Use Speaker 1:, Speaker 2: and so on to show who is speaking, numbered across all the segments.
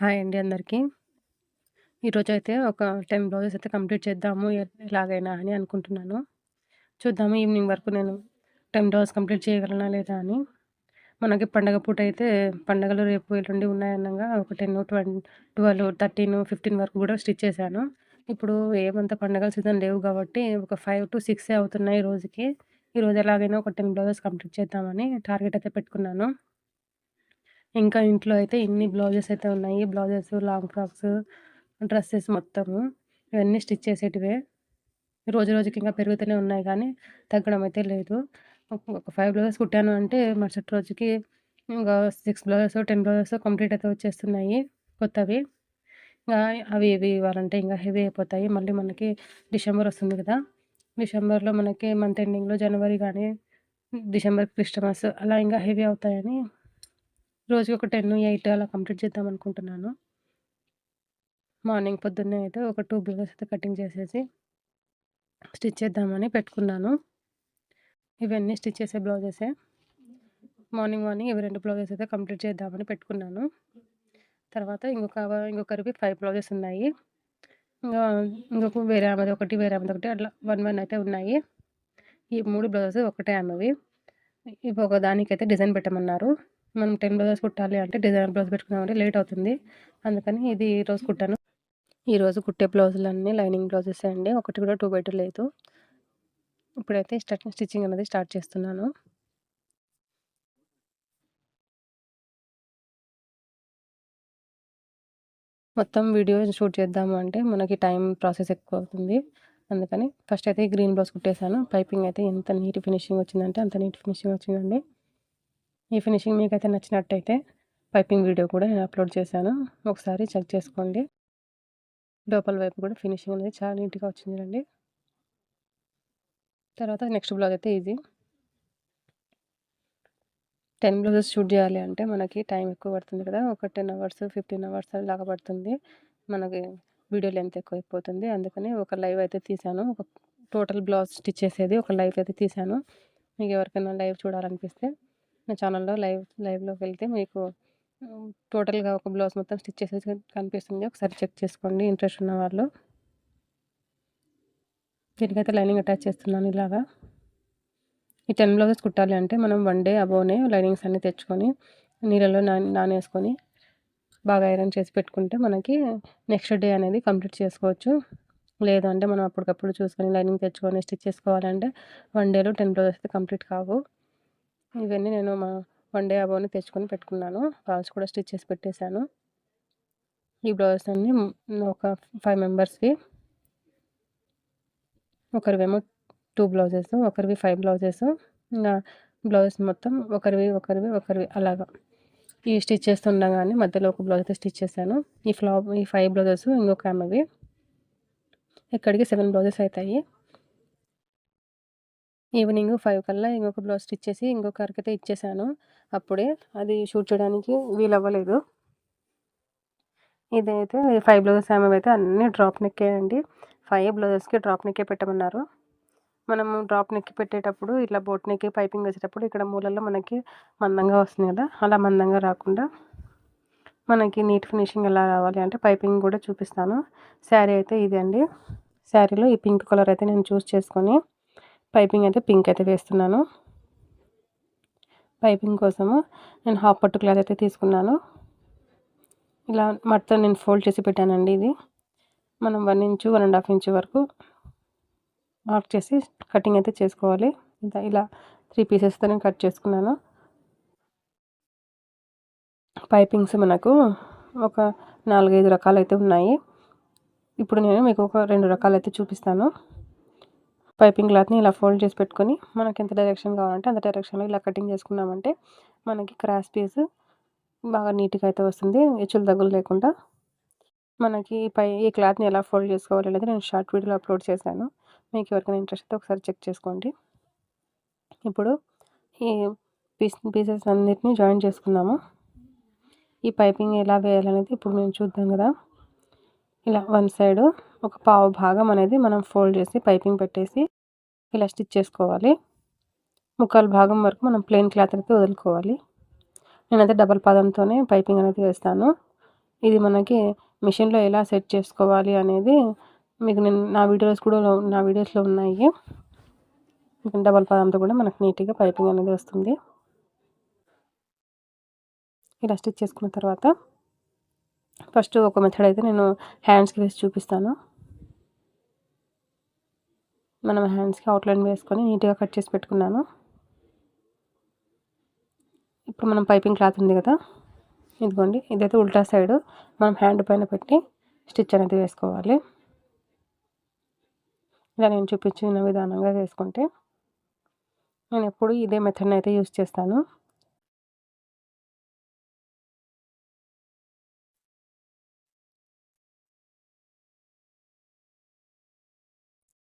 Speaker 1: Hi అండి అందరికీ. అయితే ఒక 10 బ్లౌజెస్ అయితే కంప్లీట్ చేద్దాము ఎలాగైనా అని అనుకుంటున్నాను. చూద్దాము ఈవినింగ్ వరకు నేను 10 బ్లౌజెస్ కంప్లీట్ చేయగలనా లేదా అని. మనకి పండగ పూట అయితే పండగలు రేపు ఎల్లుండి ఉన్నాయన్నగా ఒక ten twenty twelve thirteen fifteen వరకు కూడా స్టిచ్ చేశాను. ఇప్పుడు ఏమంత పండగల సీజన్ లేవు కాబట్టి ఒక 5-6 అవుతున్నాయి రోజుకి. ఈరోజు ఎలాగైనా ఒక 10 బ్లౌజెస్ కంప్లీట్ చేద్దామని టార్గెట్ అయితే పెట్టుకున్నాను. ఇంకా ఇంట్లో అయితే ఇన్ని బ్లౌజెస్ అయితే ఉన్నాయి. బ్లౌజెస్, లాంగ్ ఫ్రాక్స్, డ్రెస్సెస్ మొత్తము. ఇవన్నీ స్టిచ్ చేసేటివే. రోజు రోజుకి ఇంకా పెరుగుతూనే ఉన్నాయి కానీ తగ్గడం అయితే లేదు. ఒక ఫైవ్ బ్లౌజెస్ కుట్టాను అంటే మరుసటి రోజుకి ఇంకా సిక్స్ బ్లౌజెస్, 10 బ్లౌజెస్ కంప్లీట్ అయితే వచ్చేస్తున్నాయి కొత్తవి. ఇంకా అవి ఇవి ఇవ్వాలంటే ఇంకా హెవీ అయిపోతాయి. మళ్ళీ మనకి డిసెంబర్ వస్తుంది కదా డిసెంబర్‌లో మనకి మంత్ ఎండింగ్‌లో జనవరి కానీ డిసెంబర్ క్రిస్టమస్ అలా ఇంకా హెవీ అవుతాయని రోజుకి ఒక 10, 8 అలా కంప్లీట్ చేద్దాం అనుకుంటున్నాను. మార్నింగ్ పొద్దున్నే అయితే ఒక 2 బ్లౌజెస్ అయితే కటింగ్ చేసేసి స్టిచ్ చేద్దామని పెట్టుకున్నాను. ఇవన్నీ స్టిచ్ చేసే బ్లౌజెసే. మార్నింగ్, మార్నింగ్ ఇవి రెండు బ్లౌజెస్ అయితే కంప్లీట్ చేద్దామని పెట్టుకున్నాను. తర్వాత ఇంకొక ఇంకొకరివి ఫైవ్ బ్లౌజెస్ ఉన్నాయి. ఇంకా ఇంకొక వేరే ఆమెది ఒకటి, వేరే ఆమెది ఒకటి అట్లా 1, 1 అయితే ఉన్నాయి. ఈ మూడు బ్లౌజెస్ ఒకటే ఆమెవి. ఇవి ఒక దానికైతే డిజైన్ పెట్టమన్నారు. మనం 10 బ్లౌజెస్ కుట్టాలి అంటే డిజైనర్ బ్లౌజ్ పెట్టుకున్నామంటే లేట్ అవుతుంది. అందుకని ఇది ఈరోజు కుట్టాను. ఈరోజు కుట్టే బ్లౌజులన్నీ లైనింగ్ బ్లౌజెస్ అండి. ఒకటి కూడా 2/2 లేదు. ఇప్పుడైతే స్టార్ట్ స్టిచ్చింగ్ అనేది స్టార్ట్ చేస్తున్నాను. మొత్తం వీడియో షూట్ చేద్దాము అంటే మనకి టైం ప్రాసెస్ ఎక్కువ అవుతుంది. అందుకని ఫస్ట్ అయితే గ్రీన్ బ్లౌజ్ కుట్టేశాను పైపింగ్ అయితే ఎంత నీట్ ఫినిషింగ్ వచ్చిందంటే అంత నీట్ ఫినిషింగ్ వచ్చిందండి. ఈ ఫినిషింగ్ మీకైతే నచ్చినట్టయితే పైపింగ్ వీడియో కూడా నేను అప్లోడ్ చేశాను. ఒకసారి చెక్ చేసుకోండి. లోపల వైపు కూడా ఫినిషింగ్ అనేది చాలా నీట్‌గా వచ్చింది రండి తర్వాత నెక్స్ట్ బ్లౌజ్ అయితే ఈజీ టెన్ బ్లౌజెస్ షూట్ చేయాలి అంటే మనకి టైం ఎక్కువ పడుతుంది కదా! ఒక 10 అవర్స్, 15 అవర్స్ అలాగా పడుతుంది. మనకి వీడియో లెంత్ ఎక్కువైపోతుంది. అందుకని ఒక లైవ్ అయితే తీశాను. ఒక టోటల్ బ్లౌజ్ స్టిచ్ చేసేది ఒక లైవ్ అయితే తీశాను. మీకు ఎవరికైనా లైవ్ చూడాలనిపిస్తే నా ఛానల్‌లో లైవ్ లైవ్‌లోకి వెళ్తే మీకు టోటల్‌గా ఒక బ్లౌజ్ మొత్తం స్టిచ్ చేసేది కనిపిస్తుంది. ఒకసారి చెక్ చేసుకోండి ఇంట్రెస్ట్ ఉన్న వాళ్ళు దీనికైతే లైనింగ్ అటాచ్ చేస్తున్నాను ఇలాగా. ఈ 10 బ్లౌజెస్ కుట్టాలి అంటే మనం వన్ డే అబోవ్‌నే లైనింగ్స్ అన్నీ తెచ్చుకొని నీళ్ళలో నాన్ నానేసుకొని బాగా ఐరన్ చేసి పెట్టుకుంటే మనకి నెక్స్ట్ డే అనేది కంప్లీట్ చేసుకోవచ్చు. లేదంటే మనం అప్పటికప్పుడు చూసుకొని లైనింగ్ తెచ్చుకొని స్టిచ్ చేసుకోవాలంటే వన్ డేలో 10 బ్లౌజెస్ అయితే కంప్లీట్ కావు. ఇవన్నీ నేను మా వన్ డే అబోవ్‌నే తెచ్చుకొని పెట్టుకున్నాను. ఫాల్స్ కూడా స్టిచ్ చేసి పెట్టేశాను. ఈ బ్లౌజెస్ అన్నీ ఒక ఫైవ్ మెంబర్స్‌వి. ఒకరివేమో టూ బ్లౌజెస్, ఒకరివి ఫైవ్ బ్లౌజెస్. ఇంకా బ్లౌజెస్ మొత్తం ఒకరివి, ఒకరివి, ఒకరివి అలాగా. ఈ స్టిచ్ చేస్తుండగానే మధ్యలో ఒక బ్లౌజ్ అయితే స్టిచ్ చేశాను. ఈ ఫ్లా ఈ ఫైవ్ బ్లౌజెస్ ఇంకొక ఆమెవి. ఇక్కడికి సెవెన్ బ్లౌజెస్ అవుతాయి ఈవినింగ్ ఫైవ్ కల్లా ఇంకొక బ్లౌజ్ స్టిచ్ చేసి ఇంకొకరికైతే ఇచ్చేసాను. అప్పుడే అది షూట్ చేయడానికి వీలవ్వలేదు. ఇదైతే ఫైవ్ బ్లౌజెస్ అయితే అన్నీ డ్రాప్ నెక్కే అండి. ఫైవ్ బ్లౌజెస్‌కి డ్రాప్ నెక్కే పెట్టమన్నారు. మనము డ్రాప్ నెక్కి పెట్టేటప్పుడు ఇట్లా బోట్ నెక్‌కి పైపింగ్ వేసేటప్పుడు ఇక్కడ మూలల్లో మనకి మందంగా వస్తుంది కదా! అలా మందంగా రాకుండా మనకి నీట్ ఫినిషింగ్ ఎలా రావాలి అంటే పైపింగ్ కూడా చూపిస్తాను. శారీ అయితే ఇది అండి. శారీలో ఈ పింక్ కలర్ అయితే నేను చూస్ చేసుకొని పైపింగ్ అయితే పింక్ అయితే వేస్తున్నాను. పైపింగ్ కోసము నేను హాఫ్ పట్టు క్లాత్ అయితే తీసుకున్నాను. ఇలా మట్టితో నేను ఫోల్డ్ చేసి పెట్టానండి ఇది. మనం one inch, one and half inch వరకు మార్క్ చేసి కటింగ్ అయితే చేసుకోవాలి. ఇంకా ఇలా త్రీ పీసెస్‌తో నేను కట్ చేసుకున్నాను. పైపింగ్స్ మనకు ఒక 4, 5 రకాలైతే ఉన్నాయి. ఇప్పుడు నేను మీకు ఒక 2 రకాలైతే చూపిస్తాను. పైపింగ్ క్లాత్‌ని ఇలా ఫోల్డ్ చేసి పెట్టుకొని మనకి ఎంత డైరెక్షన్ కావాలంటే అంత డైరెక్షన్‌లో ఇలా కటింగ్ చేసుకున్నామంటే మనకి క్రాస్ పీస్ బాగా నీట్‌గా అయితే వస్తుంది. హెచ్చులు తగ్గులు లేకుండా. మనకి పై ఈ క్లాత్‌ని ఎలా ఫోల్డ్ చేసుకోవాలి అనేది నేను షార్ట్ వీడియోలో అప్లోడ్ చేశాను. మీకు ఎవరికైనా ఇంట్రెస్ట్ అయితే ఒకసారి చెక్ చేసుకోండి. ఇప్పుడు ఈ పీస్ పీసెస్ అన్నిటిని జాయిన్ చేసుకుందాము. ఈ పైపింగ్ ఎలా వేయాలనేది ఇప్పుడు మేము చూద్దాం కదా! ఇలా వన్ సైడు ఒక పావు భాగం అనేది మనం ఫోల్డ్ చేసి పైపింగ్ పెట్టేసి ఇలా స్టిచ్ చేసుకోవాలి. ముక్కాలు భాగం వరకు మనం ప్లెయిన్ క్లాత్ అయితే వదులుకోవాలి. నేనైతే డబల్ పాదంతోనే పైపింగ్ అనేది వేస్తాను. ఇది మనకి మిషన్లో ఎలా సెట్ చేసుకోవాలి అనేది మీకు నేను నా వీడియోస్ కూడా నా వీడియోస్లో ఉన్నాయి డబల్ పాదంతో కూడా మనకు నీట్గా పైపింగ్ అనేది వస్తుంది ఇలా స్టిచ్ చేసుకున్న తర్వాత ఫస్ట్ ఒక మెథడ్ అయితే నేను హ్యాండ్స్కి వేసి చూపిస్తాను. మనం హ్యాండ్స్కి అవుట్లైన్ వేసుకొని నీట్గా కట్ చేసి పెట్టుకున్నాను. ఇప్పుడు మనం పైపింగ్ క్లాత్ ఉంది కదా ఇదిగోండి ఇదైతే ఉల్టా సైడ్ మనం హ్యాండ్ పైన పెట్టి స్టిచ్ అనేది వేసుకోవాలి. ఇలా నేను చూపించిన విధానంగా వేసుకుంటే నేను ఎప్పుడు ఇదే మెథడ్ని అయితే యూస్ చేస్తాను.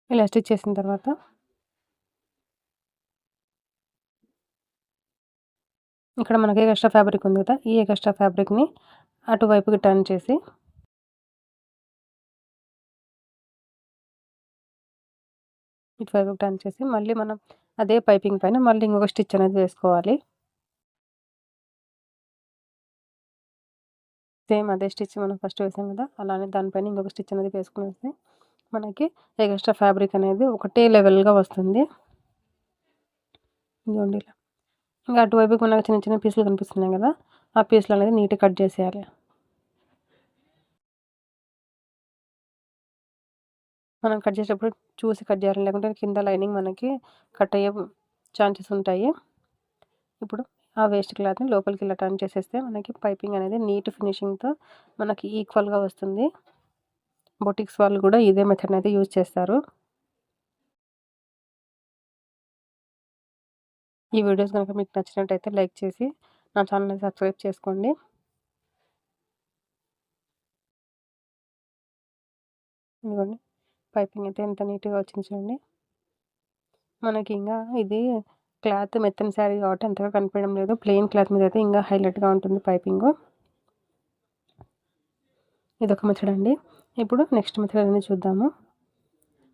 Speaker 1: ఇలా స్టిచ్ చేసిన తర్వాత ఇక్కడ మనకి ఎక్స్ట్రా ఫ్యాబ్రిక్ ఉంది కదా ఈ ఎక్స్ట్రా ఫ్యాబ్రిక్ని అటువైపుకి టర్న్ చేసి ఇటువైపు టర్న్ చేసి మళ్ళీ మనం అదే పైపింగ్ పైన మళ్ళీ ఇంకొక స్టిచ్ అనేది వేసుకోవాలి. సేమ్ అదే స్టిచ్ మనం ఫస్ట్ వేసాం కదా అలానే దానిపైన ఇంకొక స్టిచ్ అనేది వేసుకుని వస్తే మనకి ఎక్స్ట్రా ఫ్యాబ్రిక్ అనేది ఒకటే లెవెల్గా వస్తుంది. ఇదిగోండి ఇలా. ఇంకా అటువైపు మనకు చిన్న చిన్న పీసులు కనిపిస్తున్నాయి కదా ఆ పీసులు అనేది నీట్గా కట్ చేసేయాలి. మనం కట్ చేసేటప్పుడు చూసి కట్ చేయాలి లేకుంటే కింద లైనింగ్ మనకి కట్ అయ్యే ఛాన్సెస్ ఉంటాయి. ఇప్పుడు ఆ వేస్ట్ క్లాత్ని లోపలికి ఇలా టర్న్ చేసేస్తే మనకి పైపింగ్ అనేది నీట్ ఫినిషింగ్తో మనకి ఈక్వల్గా వస్తుంది. బొటిక్స్ వాళ్ళు కూడా ఇదే మెథడ్ అయితే యూజ్ చేస్తారు. ఈ వీడియోస్ కనుక మీకు నచ్చినట్టయితే లైక్ చేసి నా ఛానల్ని సబ్స్క్రైబ్ చేసుకోండి. ఇదిగోండి పైపింగ్ అయితే ఎంత నీట్గా వచ్చింది చూడండి. మనకి ఇంకా ఇది క్లాత్ మెత్తని శారీ కాబట్టి అంతగా కనిపించడం లేదు. ప్లెయిన్ క్లాత్ మీద అయితే ఇంకా హైలైట్గా ఉంటుంది పైపింగ్ ఇదొక మెథడ్ అండి. ఇప్పుడు నెక్స్ట్ మెథడ్ అనేది చూద్దాము.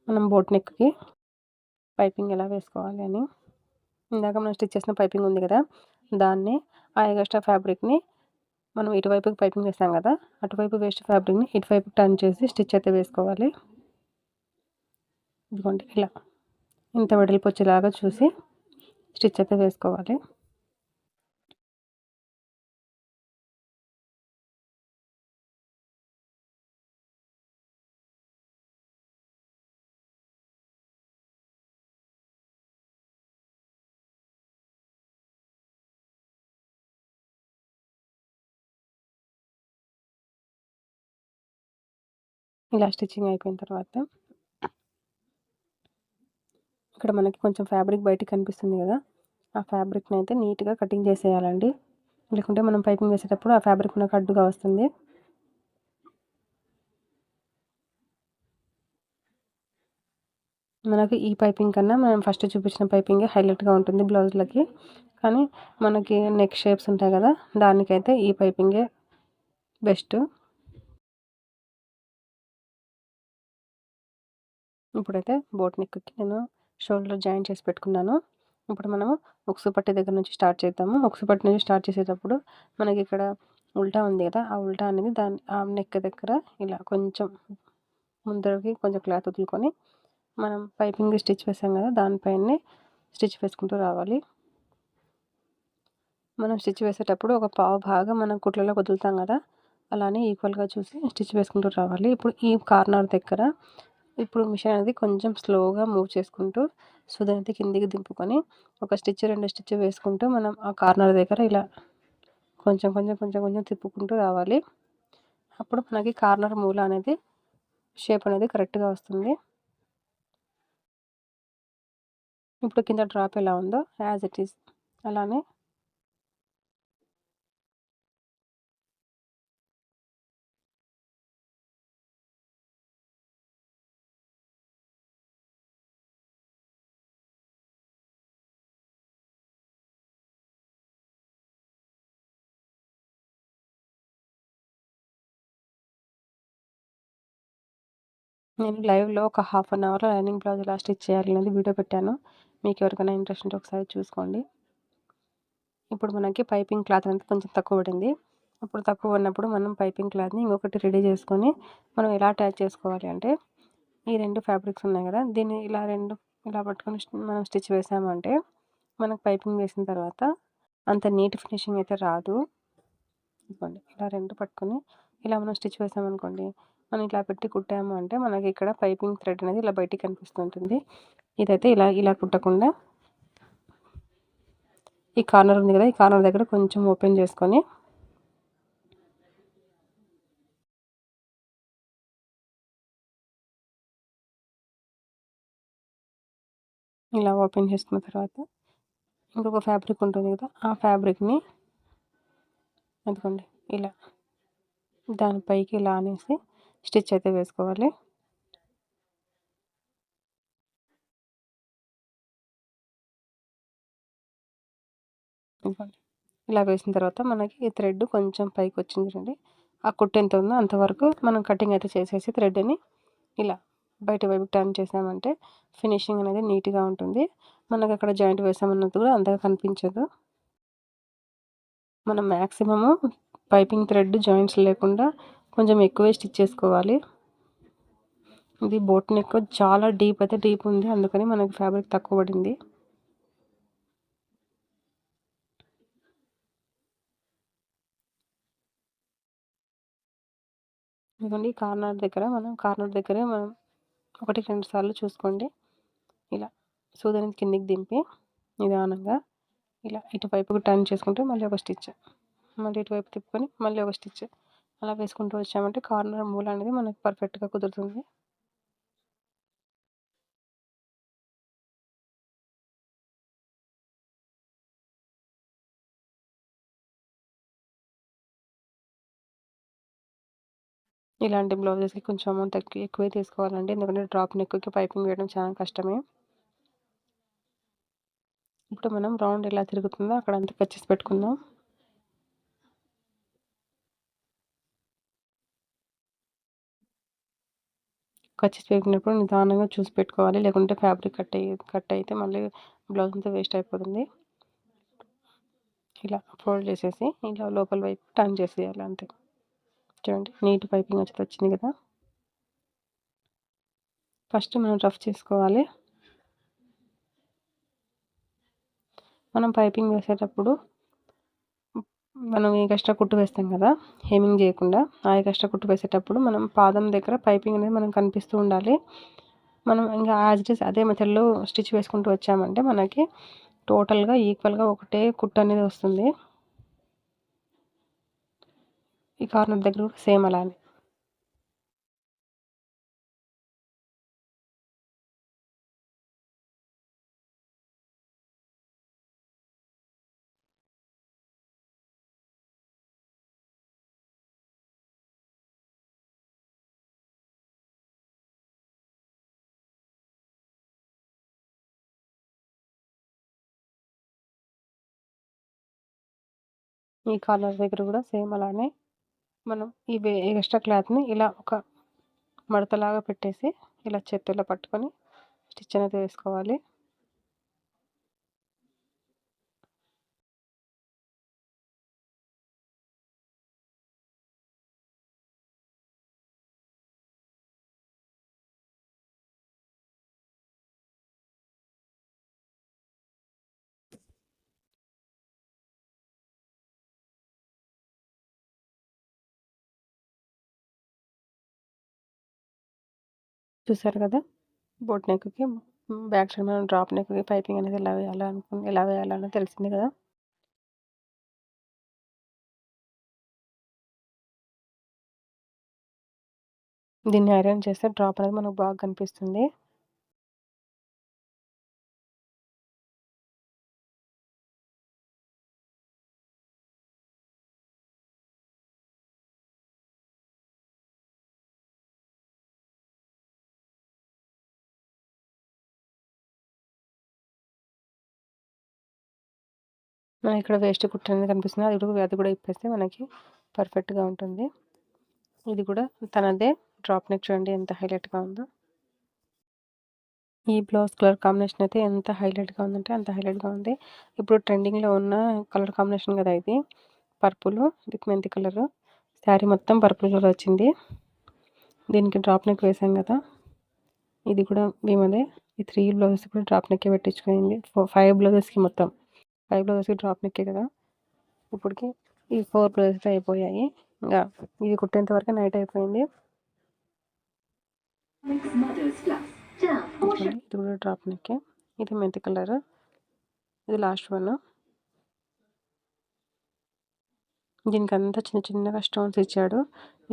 Speaker 1: మనం బోట్ నెక్కి పైపింగ్ ఎలా వేసుకోవాలి అని. ఇందాక మనం స్టిచ్ చేసిన పైపింగ్ ఉంది కదా దాన్ని ఆ ఎగస్ట్రా ఫ్యాబ్రిక్ని మనం ఇటువైపుకి పైపింగ్ వేస్తాం కదా అటువైపు వేస్ట్ ఫ్యాబ్రిక్ని ఇటువైపు టర్న్ చేసి స్టిచ్ అయితే వేసుకోవాలి. ఇదిగోండి ఇలా ఇంత వెడల్పు వచ్చేలాగా చూసి స్టిచ్ అయితే వేసుకోవాలి. ఇలా స్టిచ్చింగ్ అయిపోయిన తర్వాత ఇక్కడ మనకి కొంచెం ఫ్యాబ్రిక్ బయటికి కనిపిస్తుంది కదా ఆ ఫ్యాబ్రిక్ని అయితే నీట్గా కటింగ్ చేసేయాలండి. లేకుంటే మనం పైపింగ్ వేసేటప్పుడు ఆ ఫ్యాబ్రిక్ మనకు అడ్డుగా వస్తుంది. మనకి ఈ పైపింగ్ కన్నా మనం ఫస్ట్ చూపించిన పైపింగే హైలైట్గా ఉంటుంది బ్లౌజ్లకి. కానీ మనకి నెక్ షేప్స్ ఉంటాయి కదా దానికైతే ఈ పైపింగే బెస్ట్. ఇప్పుడైతే బోట్ నెక్కి నేను షోల్డర్ జాయిన్ చేసి పెట్టుకున్నాను. ఇప్పుడు మనము ఉక్సు పట్టి దగ్గర నుంచి స్టార్ట్ చేద్దాము. ఉక్సు పట్టి నుంచి స్టార్ట్ చేసేటప్పుడు మనకి ఇక్కడ ఉల్టా ఉంది కదా ఆ ఉల్టా అనేది దాని ఆ నెక్ దగ్గర ఇలా కొంచెం ముందరకి కొంచెం క్లాత్ వదులుకొని మనం పైపింగ్ స్టిచ్ వేసాం కదా దానిపైనే స్టిచ్ వేసుకుంటూ రావాలి. మనం స్టిచ్ వేసేటప్పుడు ఒక పావు భాగం మనం కుట్లలో వదులుతాం కదా అలానే ఈక్వల్గా చూసి స్టిచ్ వేసుకుంటూ రావాలి. ఇప్పుడు ఈ కార్నర్ దగ్గర ఇప్పుడు మిషన్ అనేది కొంచెం స్లోగా మూవ్ చేసుకుంటూ సుదనైతే కిందికి దింపుకొని ఒక స్టిచ్ రెండు స్టిచ్ వేసుకుంటూ మనం ఆ కార్నర్ దగ్గర ఇలా కొంచెం కొంచెం కొంచెం కొంచెం తిప్పుకుంటూ రావాలి. అప్పుడు మనకి కార్నర్ మూల అనేది షేప్ అనేది కరెక్ట్గా వస్తుంది. ఇప్పుడు కింద డ్రాప్ ఎలా ఉందో యాజ్ ఇట్ ఈస్ అలానే నేను లైవ్లో ఒక హాఫ్ అన్ అవర్లో లైనింగ్ బ్లౌజ్ ఎలా స్టిచ్ చేయాలి అనేది వీడియో పెట్టాను. మీకు ఎవరికైనా ఇంట్రెస్ట్ ఉంటే ఒకసారి చూసుకోండి. ఇప్పుడు మనకి పైపింగ్ క్లాత్ అనేది కొంచెం తక్కువ పడింది. అప్పుడు తక్కువ ఉన్నప్పుడు మనం పైపింగ్ క్లాత్ని ఇంకొకటి రెడీ చేసుకొని మనం ఎలా అటాచ్ చేసుకోవాలి అంటే ఈ రెండు ఫ్యాబ్రిక్స్ ఉన్నాయి కదా దీన్ని ఇలా రెండు ఇలా పట్టుకొని మనం స్టిచ్ వేసామంటే మనకు పైపింగ్ వేసిన తర్వాత అంత నీట్ ఫినిషింగ్ అయితే రాదు. ఇదిగోండి ఇలా రెండు పట్టుకొని ఇలా మనం స్టిచ్ వేసామనుకోండి మనం ఇలా పెట్టి కుట్టాము అంటే మనకి ఇక్కడ పైపింగ్ థ్రెడ్ అనేది ఇలా బయటికి కనిపిస్తుంటుంది. ఇదైతే ఇలా ఇలా కుట్టకుండా ఈ కార్నర్ ఉంది కదా ఈ కార్నర్ దగ్గర కొంచెం ఓపెన్ చేసుకొని ఇలా ఓపెన్ చేసుకున్న తర్వాత ఇంకొక ఫ్యాబ్రిక్ ఉంటుంది కదా ఆ ఫ్యాబ్రిక్ని అందుకోండి ఇలా దానిపైకి ఇలా అనేసి స్టిచ్ అయితే వేసుకోవాలి. ఇలా వేసిన తర్వాత మనకి ఈ థ్రెడ్ కొంచెం పైకి వచ్చింది చూడండి. ఆ కుట్టు ఎంత ఉందో అంతవరకు మనం కటింగ్ అయితే చేసేసి థ్రెడ్ని ఇలా బయట వైపు టర్న్ చేసామంటే ఫినిషింగ్ అనేది నీట్గా ఉంటుంది. మనకు అక్కడ జాయింట్ వేసామన్నది కూడా అంతగా కనిపించదు. మనం మ్యాక్సిమము పైపింగ్ థ్రెడ్ జాయింట్స్ లేకుండా కొంచెం ఎక్కువే స్టిచ్ చేసుకోవాలి. ఇది బోట్ నెక్ చాలా డీప్ అయితే డీప్ ఉంది. అందుకని మనకి ఫ్యాబ్రిక్ తక్కువ పడింది. ఇదిగోండి కార్నర్ దగ్గర మనం కార్నర్ దగ్గరే మనం ఒకటి రెండు సార్లు చూసుకోండి. ఇలా సూదని కిందికి దింపి నిదానంగా ఇలా ఇటువైపుకు టర్న్ చేసుకుంటే మళ్ళీ ఒక స్టిచ్. మళ్ళీ ఇటువైపు తిప్పుకొని మళ్ళీ ఒక స్టిచ్. అలా వేసుకుంటూ వచ్చామంటే కార్నర్ మూల అనేది మనకు పర్ఫెక్ట్గా కుదురుతుంది. ఇలాంటి బ్లౌజెస్కి కొంచెం అమౌంట్ తక్కువ ఎక్కువే తీసుకోవాలండి. ఎందుకంటే డ్రాప్ నెక్కి పైపింగ్ వేయడం చాలా కష్టమే. ఇప్పుడు మనం రౌండ్ ఎలా తిరుగుతుందో అక్కడ అంతా కచ్చేసి పెట్టుకుందాం. కచ్చేసి పెట్టినప్పుడు నిదానంగా చూసి పెట్టుకోవాలి. లేకుంటే ఫ్యాబ్రిక్ కట్ అయ్యి కట్ అయితే మళ్ళీ బ్లౌజ్ అంతా వేస్ట్ అయిపోతుంది. ఇలా ఫోల్డ్ చేసేసి ఇలా లోపల వైపు టర్న్ చేసేయాలి అంతే. చూడండి నీట్ పైపింగ్ వచ్చి వచ్చింది కదా. ఫస్ట్ మనం రఫ్ చేసుకోవాలి. మనం పైపింగ్ వేసేటప్పుడు మనం ఈ కష్ట కుట్టు వేస్తాం కదా హేమింగ్ చేయకుండా. ఆ కష్ట కుట్టు వేసేటప్పుడు మనం పాదం దగ్గర పైపింగ్ అనేది మనం కనిపిస్తూ ఉండాలి. మనం ఇంకా యాజ్ ఇట్ ఇస్ అదే మెథడ్లో స్టిచ్ వేసుకుంటూ వచ్చామంటే మనకి టోటల్గా ఈక్వల్గా ఒకటే కుట్టు అనేది వస్తుంది. ఈ కార్నర్ దగ్గర కూడా సేమ్ అలానే. ఈ కాలర్ దగ్గర కూడా సేమ్ అలానే మనం ఈ ఎక్స్ట్రా క్లాత్ని ఇలా ఒక మడతలాగా పెట్టేసి ఇలా చేతిలో పట్టుకొని స్టిచ్ అనేది వేసుకోవాలి. చూసారు కదా? బోట్ నెక్కి బ్యాక్ సైడ్ మనం డ్రాప్ నెక్కి పైపింగ్ అనేది ఎలా వేయాలి అనుకుని ఎలా వేయాలని తెలిసింది కదా? దీన్ని ఐరన్ చేస్తే డ్రాప్ అనేది మనకు బాగా కనిపిస్తుంది. మనకి ఇక్కడ వేస్ట్ కుట్టు అనేది కనిపిస్తుంది. అది కూడా అది కూడా ఇప్పేస్తే మనకి పర్ఫెక్ట్గా ఉంటుంది. ఇది కూడా తనదే డ్రాప్ నెక్ చూడండి ఎంత హైలైట్గా ఉందో. ఈ బ్లౌజ్ కలర్ కాంబినేషన్ అయితే ఎంత హైలైట్గా ఉందంటే అంత హైలైట్గా ఉంది. ఇప్పుడు ట్రెండింగ్లో ఉన్న కలర్ కాంబినేషన్ కదా ఇది. పర్పుల్ విత్ మెంతి కలర్ శారీ మొత్తం పర్పుల్ కలర్ వచ్చింది. దీనికి డ్రాప్ నెక్ వేసాం కదా. ఇది కూడా మేమదే. ఈ త్రీ బ్లౌజెస్ కూడా డ్రాప్ నెక్కే పెట్టించుకుంది ఫైవ్ బ్లౌజెస్కి మొత్తం. ఫైవ్ బ్లౌజెస్కి డ్రాప్ నెక్కే కదా? ఇప్పటికి ఈ ఫోర్ బ్లౌజెస్ అయిపోయాయి. ఇంకా ఇది కుట్టేంత వరకు నైట్ అయిపోయింది. ఇది కూడా డ్రాప్ నెక్కే. ఇది మెంతి కలర్. ఇది లాస్ట్ వన్. దీనికి అంతా చిన్న చిన్నగా స్టోన్స్ ఇచ్చాడు.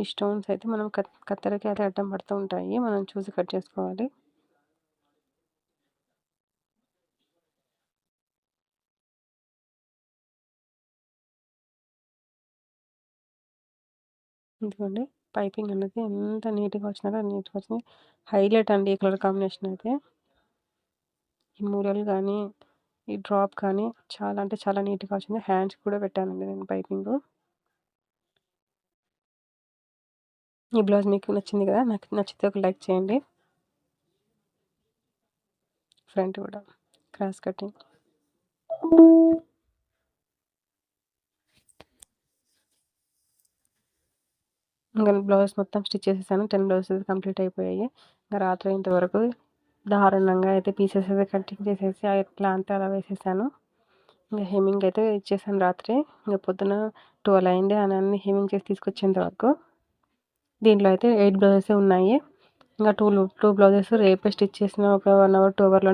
Speaker 1: ఈ స్టోన్స్ అయితే మనం కత్తెరకి అయితే అడ్డం పడుతూ ఉంటాయి. మనం చూసి కట్ చేసుకోవాలి. ఇదిగోండి పైపింగ్ అనేది ఎంత నీట్గా వచ్చినారో నీట్గా వచ్చింది. హైలైట్ అండి ఈ కలర్ కాంబినేషన్ అయితే. ఈ మూరలు కానీ ఈ డ్రాప్ కానీ చాలా అంటే చాలా నీట్గా వచ్చింది. హ్యాండ్స్ కూడా పెట్టానండి నేను పైపింగ్. ఈ బ్లౌజ్ మీకు నచ్చింది కదా నాకు నచ్చితే ఒక లైక్ చేయండి. ఫ్రంట్ కూడా క్రాస్ కటింగ్. ఇంకా బ్లౌజ్ మొత్తం స్టిచ్ చేసేసాను. టెన్ బ్లౌజెస్ కంప్లీట్ అయిపోయాయి. ఇంకా రాత్రి ఇంతవరకు దారుణంగా అయితే పీసెస్ అయితే కటింగ్ చేసేసి ఎట్లా అంతే అలా వేసేసాను. ఇంకా హెమ్మింగ్ అయితే ఇచ్చేసాను రాత్రి. ఇంకా పొద్దున ట్వెల్వ్ అయింది అని అన్ని హెమ్మింగ్ చేసి తీసుకొచ్చేంత వరకు. దీంట్లో అయితే ఎయిట్ బ్లౌజెస్ ఉన్నాయి. ఇంకా టూ టూ బ్లౌజెస్ రేపే స్టిచ్ చేసిన ఒక వన్ అవర్ టూ అవర్లో